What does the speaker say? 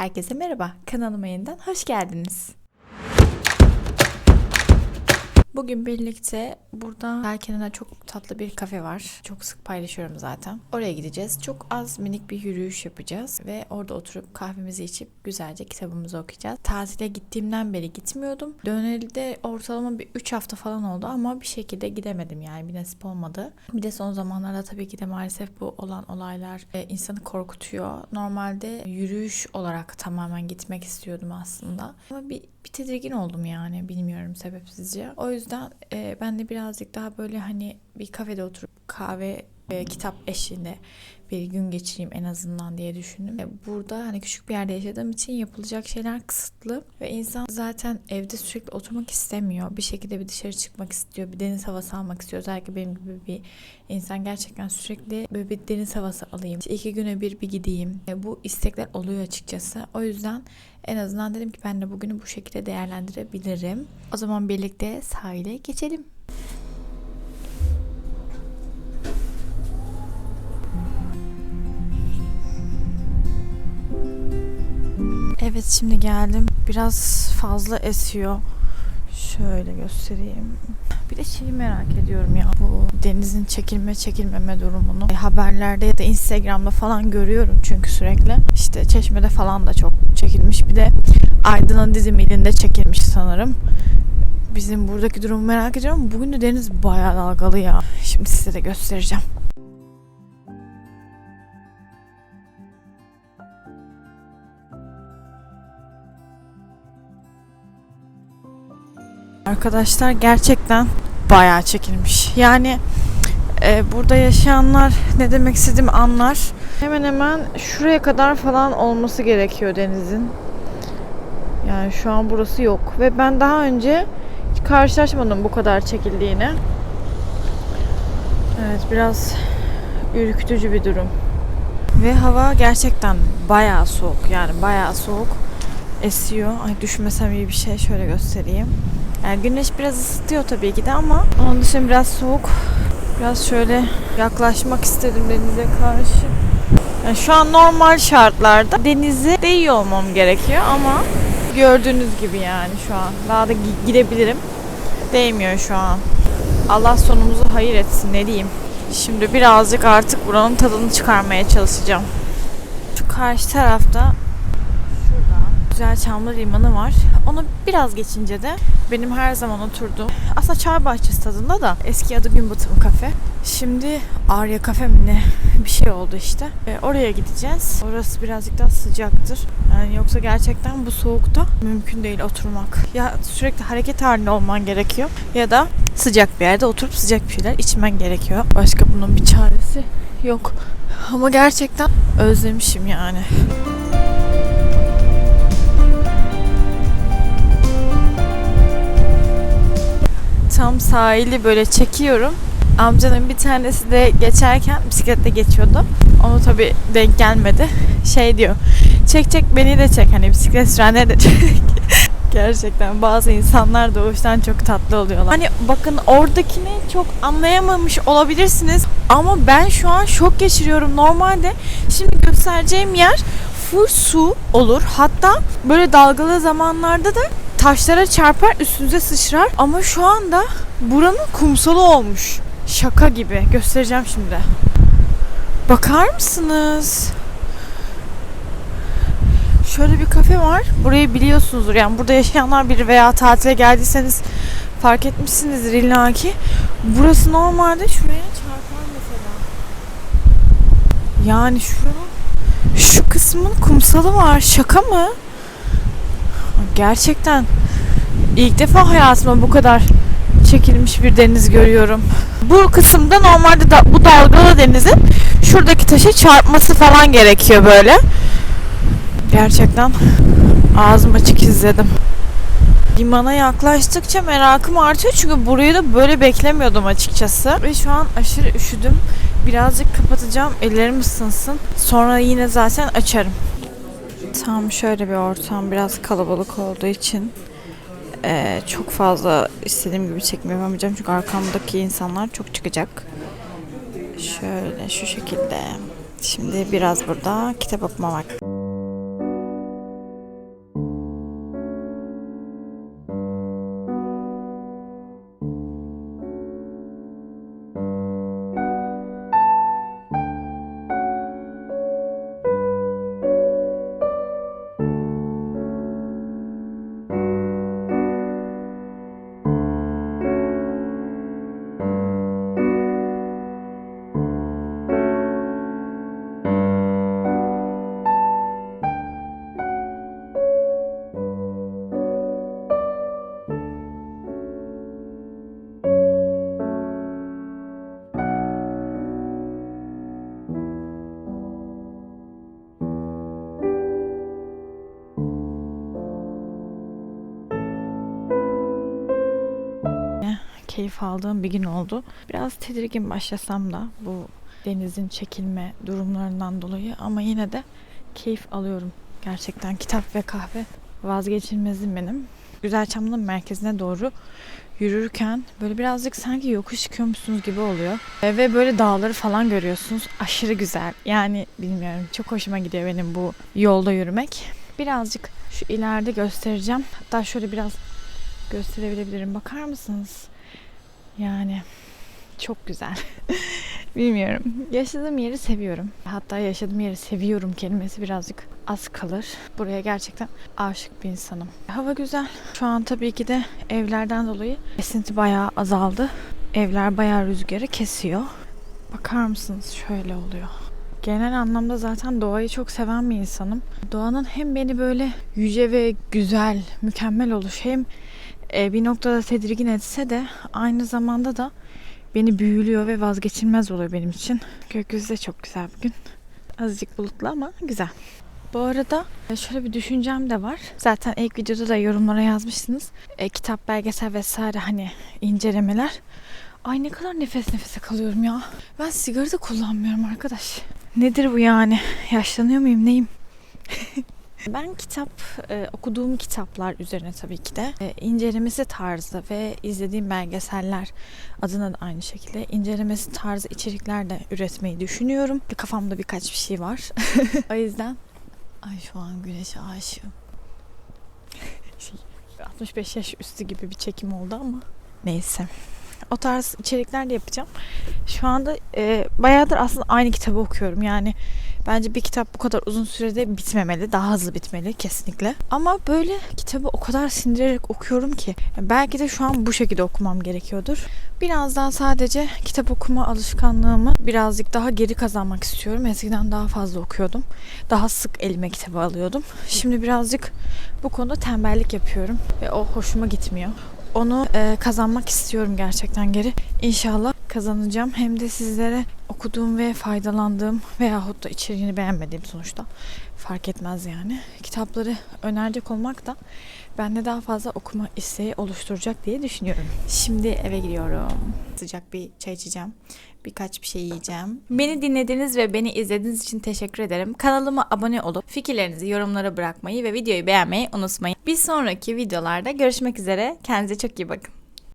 Herkese merhaba. Kanalıma yeniden hoş geldiniz. Bugün birlikte burada Belken'de çok tatlı bir kafe var. Çok sık paylaşıyorum zaten. Oraya gideceğiz. Çok az minik bir yürüyüş yapacağız ve orada oturup kahvemizi içip güzelce kitabımızı okuyacağız. Tatile gittiğimden beri gitmiyordum. Döneli ortalama bir 3 hafta falan oldu ama bir şekilde gidemedim yani bir nasip olmadı. Bir de son zamanlarda tabii ki de maalesef bu olan olaylar e, insanı korkutuyor. Normalde yürüyüş olarak tamamen gitmek istiyordum aslında. Ama bir, bir tedirgin oldum yani bilmiyorum sebepsizce. O yüzden e, ben de birazcık daha böyle hani bir kafede oturup kahve ve kitap eşliğinde bir gün geçireyim en azından diye düşündüm. E, Burada hani küçük bir yerde yaşadığım için yapılacak şeyler kısıtlı ve insan zaten evde sürekli oturmak istemiyor. Bir şekilde bir dışarı çıkmak istiyor, bir deniz havası almak istiyor. Özellikle benim gibi bir insan gerçekten sürekli böyle bir deniz havası alayım. İşte iki güne bir bir gideyim. E, Bu istekler oluyor açıkçası. O yüzden en azından dedim ki ben de bugünü bu şekilde değerlendirebilirim. O zaman birlikte sahile geçelim. Evet şimdi geldim. Biraz fazla esiyor. Şöyle göstereyim. Bir de şeyi merak ediyorum ya. Bu denizin çekilme çekilmeme durumunu. E, haberlerde ya da Instagram'da falan görüyorum çünkü sürekli. İşte Çeşme'de falan da çok çekilmiş. Bir de Aydın'ın Dizim ilinde çekilmiş sanırım. Bizim buradaki durumu merak ediyorum. Bugün de deniz bayağı dalgalı ya. Şimdi size de göstereceğim. Arkadaşlar gerçekten bayağı çekilmiş. Yani e, burada yaşayanlar ne demek istediğimi anlar. Hemen hemen şuraya kadar falan olması gerekiyor denizin. Yani şu an burası yok. Ve ben daha önce hiç karşılaşmadım bu kadar çekildiğini. Evet biraz ürkütücü bir durum. Ve hava gerçekten bayağı soğuk. Yani bayağı soğuk. Esiyor. Ay düşmesem iyi bir şey. Şöyle göstereyim. Yani güneş biraz ısıtıyor tabii ki de ama onun dışında biraz soğuk. Biraz şöyle yaklaşmak istedim denize karşı. Yani şu an normal şartlarda denize değiyor olmam gerekiyor ama gördüğünüz gibi yani şu an. Daha da gi- gidebilirim. Değmiyor şu an. Allah sonumuzu hayır etsin ne diyeyim. Şimdi birazcık artık buranın tadını çıkarmaya çalışacağım. Şu karşı tarafta güzel Çamlı Limanı var. Onu biraz geçince de benim her zaman oturduğum aslında çay bahçesi tadında da eski adı Gün Batımı Kafe. Şimdi Arya Kafe mi ne bir şey oldu işte. E, oraya gideceğiz. Orası birazcık daha sıcaktır. Yani yoksa gerçekten bu soğukta mümkün değil oturmak. Ya sürekli hareket halinde olman gerekiyor ya da sıcak bir yerde oturup sıcak bir şeyler içmen gerekiyor. Başka bunun bir çaresi yok. Ama gerçekten özlemişim yani. Tam sahili böyle çekiyorum. Amcanın bir tanesi de geçerken bisikletle geçiyordu. Onu tabi denk gelmedi. Şey diyor. Çek çek beni de çek. Hani bisiklet sürenleri de çek. Gerçekten bazı insanlar doğuştan çok tatlı oluyorlar. Hani bakın oradakini çok anlayamamış olabilirsiniz. Ama ben şu an şok geçiriyorum. Normalde şimdi göstereceğim yer full su olur. Hatta böyle dalgalı zamanlarda da taşlara çarpar üstünüze sıçrar. Ama şu anda buranın kumsalı olmuş. Şaka gibi. Göstereceğim şimdi. Bakar mısınız? Şöyle bir kafe var. Burayı biliyorsunuzdur. Yani burada yaşayanlar biri veya tatile geldiyseniz fark etmişsinizdir illa ki. Burası normalde şuraya çarpar mesela. Yani şuranın şu kısmın kumsalı var. Şaka mı? Gerçekten ilk defa hayatımda bu kadar çekilmiş bir deniz görüyorum. Bu kısımda normalde da, bu dalgalı denizin şuradaki taşa çarpması falan gerekiyor böyle. Gerçekten ağzım açık izledim. Limana yaklaştıkça merakım artıyor çünkü burayı da böyle beklemiyordum açıkçası. Ve şu an aşırı üşüdüm. Birazcık kapatacağım ellerim ısınsın. Sonra yine zaten açarım. Tam şöyle bir ortam biraz kalabalık olduğu için eee, çok fazla istediğim gibi çekme çünkü arkamdaki insanlar çok çıkacak. Şöyle şu şekilde. Şimdi biraz burada kitap okuma vakti. Keyif aldığım bir gün oldu. Biraz tedirgin başlasam da bu denizin çekilme durumlarından dolayı ama yine de keyif alıyorum. Gerçekten kitap ve kahve vazgeçilmezim benim. Güzelçamlı'nın merkezine doğru yürürken böyle birazcık sanki yokuş çıkıyormuşsunuz gibi oluyor. Ve böyle dağları falan görüyorsunuz. Aşırı güzel. Yani bilmiyorum çok hoşuma gidiyor benim bu yolda yürümek. Birazcık şu ileride göstereceğim. Hatta şöyle biraz gösterebilirim. Bakar mısınız? Yani çok güzel. Bilmiyorum. Yaşadığım yeri seviyorum. Hatta yaşadığım yeri seviyorum kelimesi birazcık az kalır. Buraya gerçekten aşık bir insanım. Hava güzel. Şu an tabii ki de evlerden dolayı esinti bayağı azaldı. Evler bayağı rüzgarı kesiyor. Bakar mısınız? Şöyle oluyor. Genel anlamda zaten doğayı çok seven bir insanım. Doğanın hem beni böyle yüce ve güzel, mükemmel oluş hem e, bir noktada tedirgin etse de aynı zamanda da beni büyülüyor ve vazgeçilmez oluyor benim için. Gökyüzü de çok güzel bugün. Azıcık bulutlu ama güzel. Bu arada e, şöyle bir düşüncem de var. Zaten ilk videoda da yorumlara yazmışsınız. E, kitap, belgesel vesaire hani incelemeler. Ay ne kadar nefes nefese kalıyorum ya. Ben sigara da kullanmıyorum arkadaş. Nedir bu yani? Yaşlanıyor muyum neyim? Ben kitap, e, okuduğum kitaplar üzerine tabii ki de e, incelemesi tarzı ve izlediğim belgeseller adına da aynı şekilde incelemesi tarzı içerikler de üretmeyi düşünüyorum. Kafamda birkaç bir şey var. o yüzden ay şu an güneşe aşığım. Şey, 65 yaş üstü gibi bir çekim oldu ama neyse. O tarz içerikler de yapacağım. Şu anda e, bayağıdır aslında aynı kitabı okuyorum. Yani Bence bir kitap bu kadar uzun sürede bitmemeli. Daha hızlı bitmeli kesinlikle. Ama böyle kitabı o kadar sindirerek okuyorum ki belki de şu an bu şekilde okumam gerekiyordur. Biraz daha sadece kitap okuma alışkanlığımı birazcık daha geri kazanmak istiyorum. Eskiden daha fazla okuyordum. Daha sık elime kitabı alıyordum. Şimdi birazcık bu konuda tembellik yapıyorum ve o hoşuma gitmiyor. Onu e, kazanmak istiyorum gerçekten geri. İnşallah kazanacağım. Hem de sizlere okuduğum ve faydalandığım veyahut da içeriğini beğenmediğim sonuçta fark etmez yani. Kitapları önerecek olmak da bende daha fazla okuma isteği oluşturacak diye düşünüyorum. Şimdi eve gidiyorum. Sıcak bir çay içeceğim. Birkaç bir şey yiyeceğim. Beni dinlediğiniz ve beni izlediğiniz için teşekkür ederim. Kanalıma abone olup fikirlerinizi yorumlara bırakmayı ve videoyu beğenmeyi unutmayın. Bir sonraki videolarda görüşmek üzere. Kendinize çok iyi bakın.